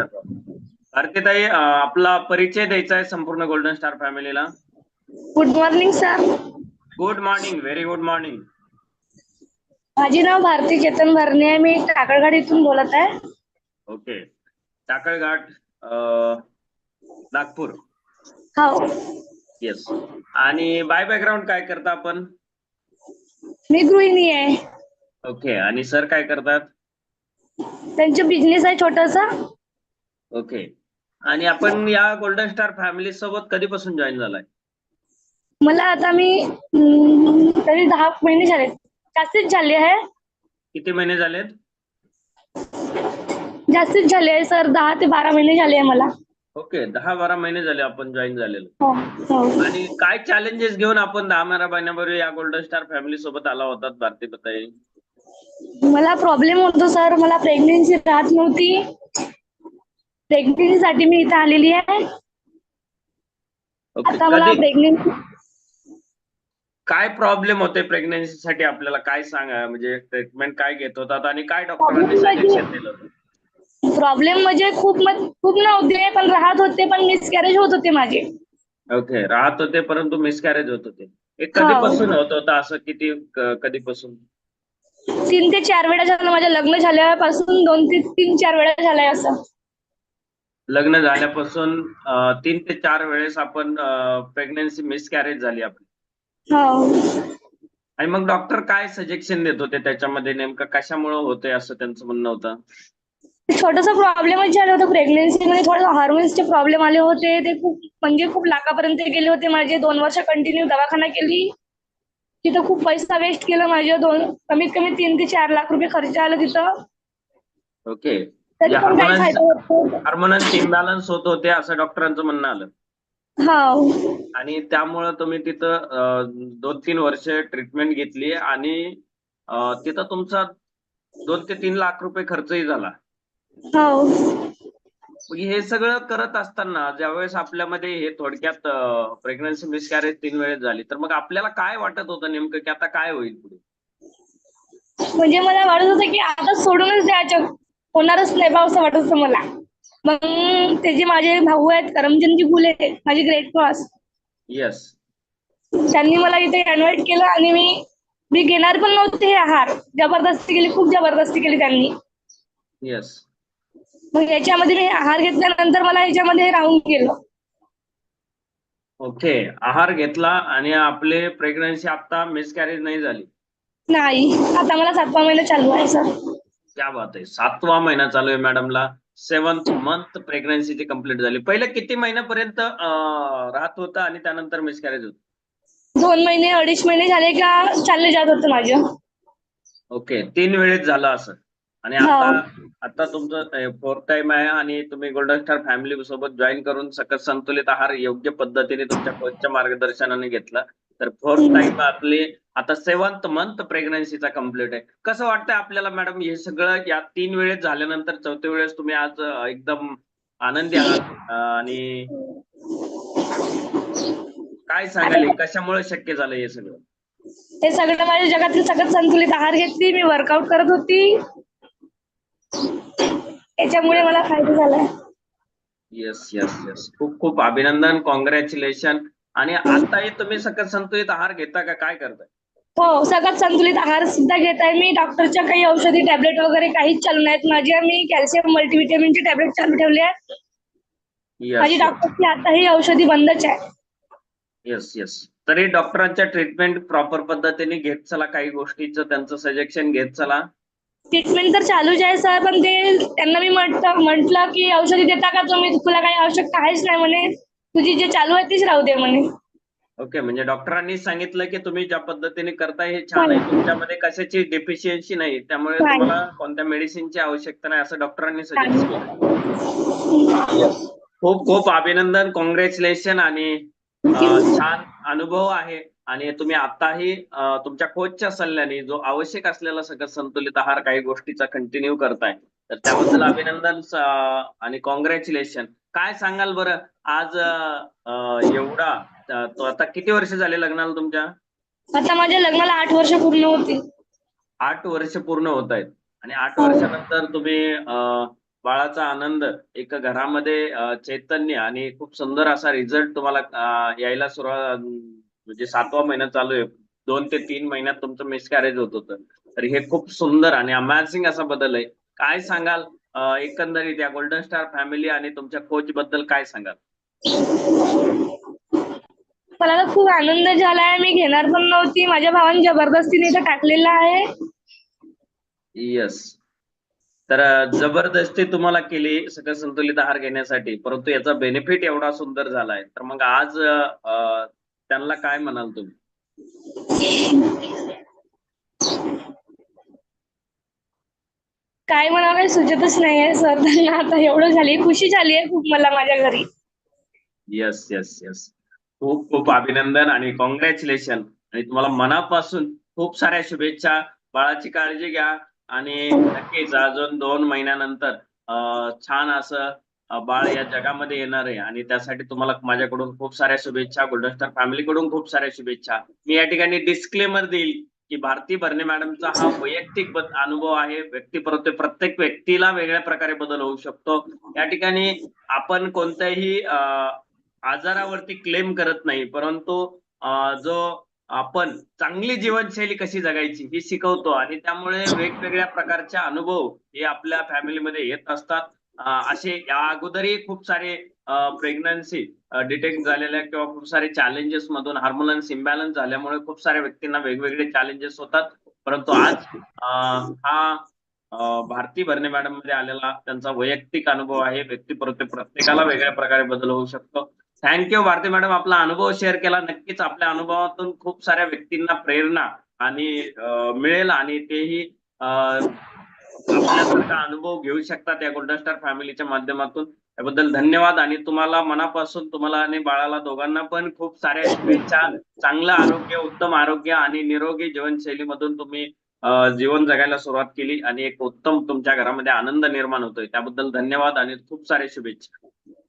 भारतीताई आपला परिचय द्यायचा आहे संपूर्ण गोल्डन स्टार फॅमिलीला good morning sir good morning very good morning माझे नाव भारती चेतन भरणे आहे. मी काकडगाड इथून बोलत आहे. ओके टाकळघाट नागपूर. हो. येस आणि बाय बॅकग्राऊंड काय करता आपण? मी गृहिणी आहे. ओके आणि सर काय करतात? त्यांचा बिझनेस आहे छोटासा. ओके. आणि आपण या गोल्डन स्टार फॅमिली सोबत कधीपासून जॉईन झालाय? मला आता मी तरी दहा महिने झाले जास्तीत झाले आहे. किती महिने झालेत? जास्तीत झाले आहे सर. दहा ते बारा महिने झाले आहे मला. ओके दहा बारा महिने झाले आपण जॉईन झालेलो. हो हो. आणि काय चॅलेंजेस घेऊन आपण दहा बारा महिन्यापूर्वी या गोल्डन स्टार फॅमिली सोबत आला होतात भारती पताई मला प्रॉब्लेम होतो सर. मला प्रेग्नेन्सी राहत नव्हती. प्रेग्नेन्सी साठी मी इथं आलेली आहे. आता मला कधी? प्रेग्नेन्सी काय प्रॉब्लेम होते प्रेग्नन्सी साठी आपल्याला? काय सांगा? म्हणजे ट्रीटमेंट काय घेत होतात आणि काय डॉक्टरांनी Problem म्हणजे- सजेशन दिलं होतं? प्रॉब्लेम म्हणजे खूप खूप नव्हते पण राहत होते पण मिसकॅरेज होत होते माझे. ओके राहत होते परंतु मिसकॅरेज होत होते. हे. कधीपासून होत होतं? असं किती क- कधीपासून? तीन ते चार वेळा झालं माझं लग्न झाल्यापासून दोन ते तीन चार वेळा झालंय असं. लग्न झाल्यापासून तीन ते चार वेळेस आपण प्रेग्नन्सी मिसकॅरेज झाली आपली. हो. आणि मग डॉक्टर काय सजेशन देत होते त्याच्यामध्ये? नेमकं कशामुळे होतंय असं त्यांचं म्हणणं होतं? छोटासा प्रॉब्लेमच झाला होता प्रेग्नेन्सी मध्ये. थोडं हार्मोन्सचे प्रॉब्लेम आले होते. ते खूप म्हणजे खूप लाखापर्यंत गेले होते. माझे दोन वर्ष कंटिन्यू दवाखाना केली. तिथं खूप पैसा वेस्ट केला माझे दोन कमीत कमी तीन ते चार लाख रुपये खर्च आला तिथं. ओके तरी पण काही फायदा होत. हार्मोनल इम्बॅलन्स होत होते असं डॉक्टरांचं म्हणणं आलं. हो आणि त्यामुळं तुम्ही तिथं दोन तीन वर्ष ट्रीटमेंट घेतली आणि अं, तिथं तुमचा दोन ते तीन लाख रुपये खर्चही झाला. हो हे सगळं करत असताना ज्यावेळेस आपल्यामध्ये हे थोडक्यात प्रेग्नन्सी मिसकॅरेज तीन वेळेस झाली तर मग आपल्याला काय वाटत होतं नेमकं की आता काय होईल पुढे? म्हणजे मला वाटत होतं की आता सोडूनच द्यायचं. होणारच नाही बा असं वाटत होतं मला. मग ते जे माझे भाऊ आहेत करमचंदजी गुले माझे ग्रेट क्रॉस येस त्यांनी मला इथे इन्व्हाइट केलं आणि मी मी घेणार पण नव्हते हे आहार. जबरदस्ती केली खूप जबरदस्ती केली त्यांनी. येस मग याच्यामध्ये मी आहार घेतल्यानंतर मला याच्यामध्ये राहून गेलो. ओके आहार घेतला आणि आपले प्रेग्नन्सी आता मिसकॅरेज नाही झाली. नाही. आता मला सातवा महिना चालू आहे सर क्या बात आहे. सातवा महिना चालू आहे मॅडमला. सेवन्थ मंथ प्रेग्नन्सीची कंप्लीट झाली. पहिले किती महिन्यापर्यंत राहत होतं आणि त्यानंतर मिसकॅरेज होत? दोन महिने अडीच महिने झाले का चालले जात होतं माझं. ओके तीन वेळेस झालं असं. आणि हो. आता आता तुमचं फोर्थ टाइम आहे आणि तुम्ही गोल्डन स्टार फॅमिली सोबत जॉईन करून सकस संतुलित आहार योग्य पद्धतीने तुमच्या कोचच्या मार्गदर्शनाने घेतला. तर फोर्थ हम्म. टाइम आपली आता सेवन्थ मंथ प्रेग्नन्सीचा कंप्लीट आहे. कसं वाटतंय आपल्याला मॅडम हे सगळं या तीन वेळेस झाल्यानंतर चौथ्या वेळेस तुम्ही आज एकदम आनंदी आहात? आणि काय सांगाल? कशामुळे शक्य झालं हे सगळं? हे सगळं माझ्या जगातील सगळं संतुलित आहार घेतली. मी वर्कआउट करत होती. याच्यामुळे मला फायदा झाला. येस येस येस खूप खूप अभिनंदन. कॉंग्रॅच्युलेशन आणि आताही तुम्ही सकस संतुलित आहार घेता का? काय करताय? हो सगळ्यात संतुलित आहार सुद्धा घेत आहे मी डॉक्टरच्या काही औषधी टॅबलेट वगैरे काहीच चालू नाहीत. माझ्या मी कॅल्शियम मल्टीव्हिटॅमिनचे टॅबलेट चालू ठेवले आहेत माझी डॉक्टरची आता ही औषधी बंदच आहे. येस येस तरी डॉक्टरांच्या ट्रीटमेंट प्रॉपर पद्धतीने घेत चला काही गोष्टीचं त्यांचं सजेशन घेत चला. ट्रीटमेंट तर चालूच आहे सर पण ते त्यांना मी म्हटलं म्हटलं की औषधी देता का तुम्ही? तुला काही आवश्यकता आहेच नाही म्हणे. तुझी जे चालू आहे तीच राहू दे म्हणे. ओके म्हणजे डॉक्टरांनी सांगितलं की तुम्ही ज्या पद्धतीने करताय हे छान आहे. तुमच्यामध्ये कशाची डेफिशियन्सी नाही. त्यामुळे नाही. तुम्हाला कोणत्या मेडिसिनची आवश्यकता नाही असं डॉक्टरांनी सजेस्ट केलं. खूप खूप अभिनंदन कॉंग्रॅच्युलेशन आणि अं, छान अनुभव आहे. आणि तुम्ही आताही अं, तुमच्या कोचच्या सल्ल्याने जो आवश्यक असलेला सगळं संतुलित आहार काही गोष्टीचा कंटिन्यू करताय. तर त्याबद्दल अभिनंदन स- आणि कॉंग्रॅच्युलेशन काय सांगाल बरं? आज एवढा आता किती वर्ष झाले लग्नाला तुमच्या? आता माझ्या लग्नाला आठ वर्ष पूर्ण होती. आठ वर्ष पूर्ण होत आहेत. आणि आठ. वर्षानंतर तुम्ही बाळाचा आनंद एक घरामध्ये चैतन्य आणि खूप सुंदर असा रिझल्ट तुम्हाला यायला सुरुवात म्हणजे सातवा महिना चालू आहे. दोन ते तीन महिन्यात तुमचं मिसकॅरेज होत होतं. तर हे खूप सुंदर आणि अमॅझिंग असा बदल आहे. काय सांगाल? एकंदरीत या गोल्डन स्टार फॅमिली आणि तुमच्या कोच बद्दल काय सांगाल? मला तर खूप आनंद झालाय. मी घेणार पण नव्हती. माझ्या भावाने जबरदस्तीने इथं टाकलेलं आहे. येस तर जबरदस्ती तुम्हाला केली सगळं संतुलित आहार घेण्यासाठी. परंतु याचा बेनिफिट एवढा सुंदर झालाय. तर मग आज त्यांना काय म्हणाल तुम्ही? काय म्हणावं सुचतच नाहीये सर. त्यांना आता एवढं झाली खुशी झाली आहे खूप मला माझ्या घरी. येस येस येस खूप खूप अभिनंदन आणि कॉंग्रॅच्युलेशन आणि तुम्हाला मनापासून खूप साऱ्या शुभेच्छा. बाळाची काळजी घ्या आणि नक्कीच अजून दोन महिन्यानंतर छान असं बाळ या जगामध्ये येणार आहे. आणि त्यासाठी तुम्हाला माझ्याकडून खूप साऱ्या शुभेच्छा. गोल्डन स्टार फॅमिलीकडून खूप साऱ्या शुभेच्छा. मी या ठिकाणी डिस्क्लेमर देईल. की भारती भरणे मॅडमचा हा वैयक्तिक अनुभव आहे. व्यक्तिपरत्वे प्रत्येक व्यक्तीला वेगळ्या प्रकारे बदल होऊ शकतो. या ठिकाणी आपण कोणत्याही आजारावरती क्लेम करत नाही. परंतु जो आपण चांगली जीवनशैली कशी जगायची ही शिकवतो. आणि त्यामुळे वेगवेगळ्या प्रकारचे अनुभव हे आपल्या फॅमिलीमध्ये येत असतात. असे या अगोदरही खूप सारे प्रेग्नन्सी डिटेक्ट झालेल्या किंवा खूप सारे चॅलेंजेस मधून हार्मोन्स इम्बॅलन्स झाल्यामुळे खूप साऱ्या व्यक्तींना वेगवेगळे चॅलेंजेस होतात. परंतु आज हा भारती भरणे मॅडममध्ये आलेला त्यांचा वैयक्तिक अनुभव आहे. व्यक्तिपरत्वे प्रत्येकाला वेगळ्या प्रकारे बदल होऊ शकतो. थँक्यू भारती मॅडम आपला अनुभव शेअर केला. नक्कीच आपल्या अनुभवातून खूप साऱ्या व्यक्तींना प्रेरणा आणि मिळेल आणि तेही आपल्यासारखा अनुभव घेऊ शकतात या गोल्डन स्टार फॅमिलीच्या माध्यमातून. त्याबद्दल धन्यवाद आणि तुम्हाला मनापासून तुम्हाला आणि बाळाला दोघांना पण खूप साऱ्या शुभेच्छा. चांगलं आरोग्य उत्तम आरोग्य आणि निरोगी जीवनशैलीमधून तुम्ही जीवन जगायला सुरुवात केली आणि एक उत्तम तुमच्या घरामध्ये आनंद निर्माण होतोय. त्याबद्दल धन्यवाद आणि खूप सारे शुभेच्छा.